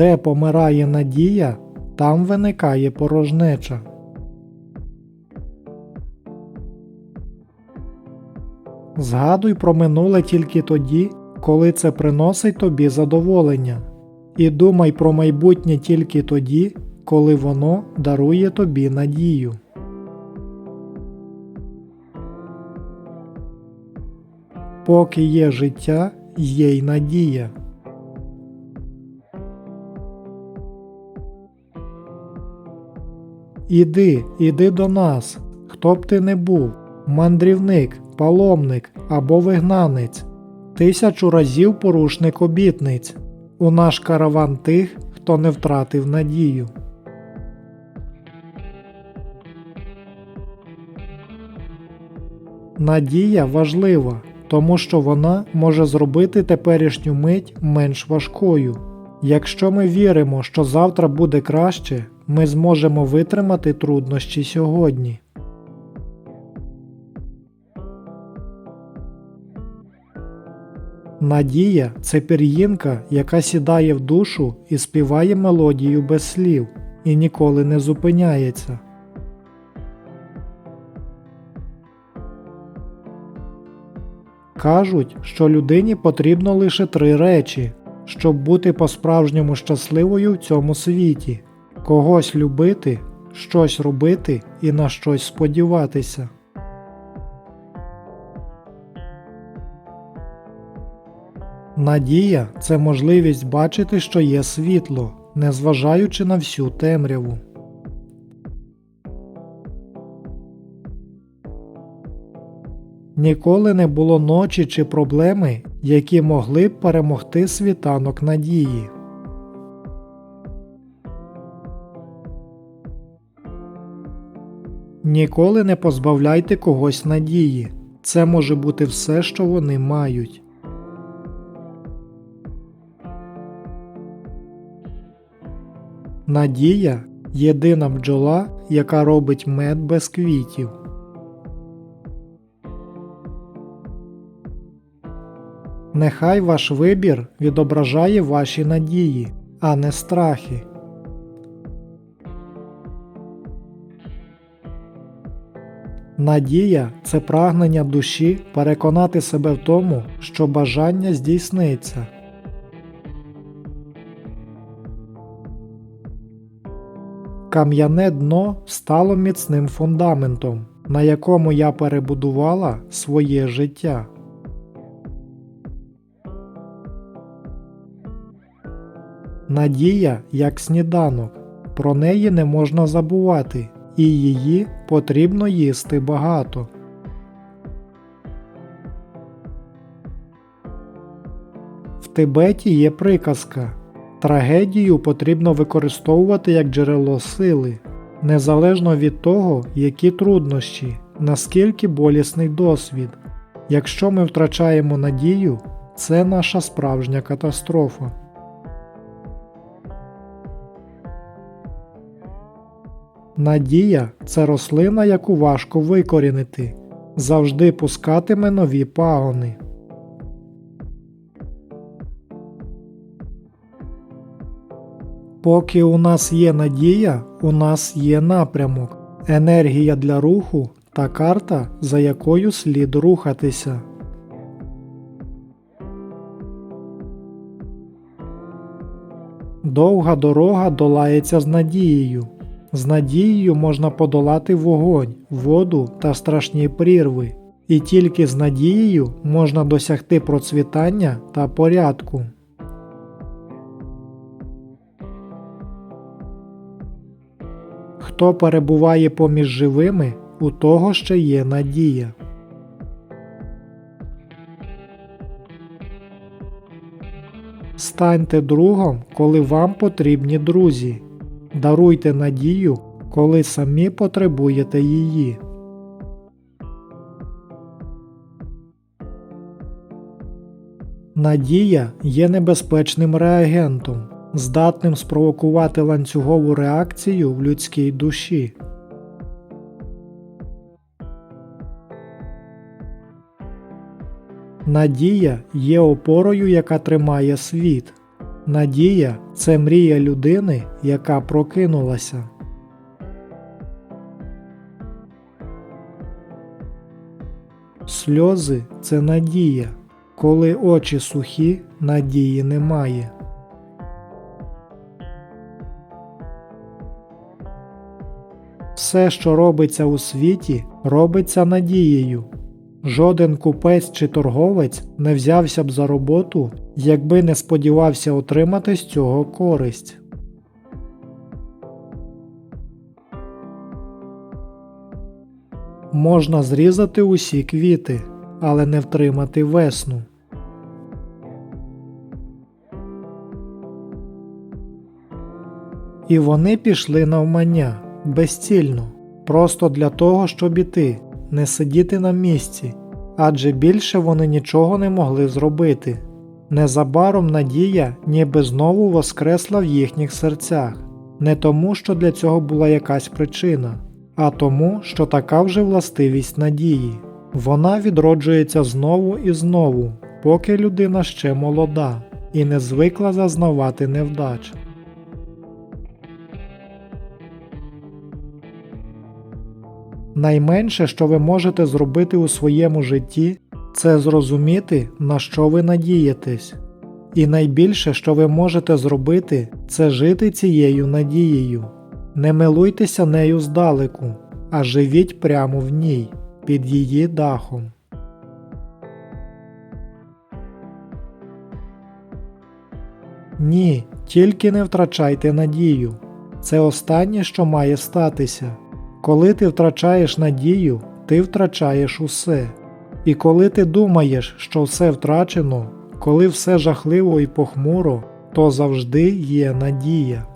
Де помирає надія, там виникає порожнеча. Згадуй про минуле тільки тоді, коли це приносить тобі задоволення, і думай про майбутнє тільки тоді, коли воно дарує тобі надію. Поки є життя, є й надія. Іди, іди до нас, хто б ти не був, мандрівник, паломник або вигнанець, тисячу разів порушник обітниць, у наш караван тих, хто не втратив надію. Надія важлива, тому що вона може зробити теперішню мить менш важкою. Якщо ми віримо, що завтра буде краще, ми зможемо витримати труднощі сьогодні. Надія це пір'їнка, яка сідає в душу і співає мелодію без слів, і ніколи не зупиняється. Кажуть, що людині потрібно лише три речі, щоб бути по-справжньому щасливою в цьому світі: когось любити, щось робити і на щось сподіватися. Надія це можливість бачити, що є світло, незважаючи на всю темряву. Ніколи не було ночі чи проблеми, які могли б перемогти світанок надії. Ніколи не позбавляйте когось надії. Це може бути все, що вони мають. Надія єдина бджола, яка робить мед без квітів. Нехай ваш вибір відображає ваші надії, а не страхи. Надія це прагнення душі переконати себе в тому, що бажання здійсниться. Кам'яне дно стало міцним фундаментом, на якому я перебудувала своє життя. Надія як сніданок, про неї не можна забувати, і її потрібно їсти багато. В Тибеті є приказка трагедію потрібно використовувати як джерело сили, незалежно від того, які труднощі, наскільки болісний досвід. Якщо ми втрачаємо надію, це наша справжня катастрофа. Надія це рослина, яку важко викорінити, завжди пускатиме нові пагони. Поки у нас є надія, у нас є напрямок, енергія для руху та карта, за якою слід рухатися. Довга дорога долається з надією. З надією можна подолати вогонь, воду та страшні прірви, і тільки з надією можна досягти процвітання та порядку. Хто перебуває поміж живими, у того ще є надія. Станьте другом, коли вам потрібні друзі. Даруйте надію, коли самі потребуєте її. Надія є небезпечним реагентом, здатним спровокувати ланцюгову реакцію в людській душі. Надія є опорою, яка тримає світ. Надія це мрія людини, яка прокинулася. Сльози це надія. Коли очі сухі, надії немає. Все, що робиться у світі, робиться надією. Жоден купець чи торговець не взявся б за роботу, якби не сподівався отримати з цього користь. Можна зрізати усі квіти, але не втримати весну. І вони пішли навмання, безцільно, просто для того, щоб іти, не сидіти на місці, адже більше вони нічого не могли зробити. Незабаром надія ніби знову воскресла в їхніх серцях, не тому, що для цього була якась причина, а тому, що така вже властивість надії. Вона відроджується знову і знову, поки людина ще молода і не звикла зазнавати невдач. Найменше, що ви можете зробити у своєму житті, це зрозуміти, на що ви надієтесь. І найбільше, що ви можете зробити, це жити цією надією. Не милуйтеся нею здалеку, а живіть прямо в ній, під її дахом. Ні, тільки не втрачайте надію. Це останнє, що має статися. Коли ти втрачаєш надію, ти втрачаєш усе. І коли ти думаєш, що все втрачено, коли все жахливо і похмуро, то завжди є надія.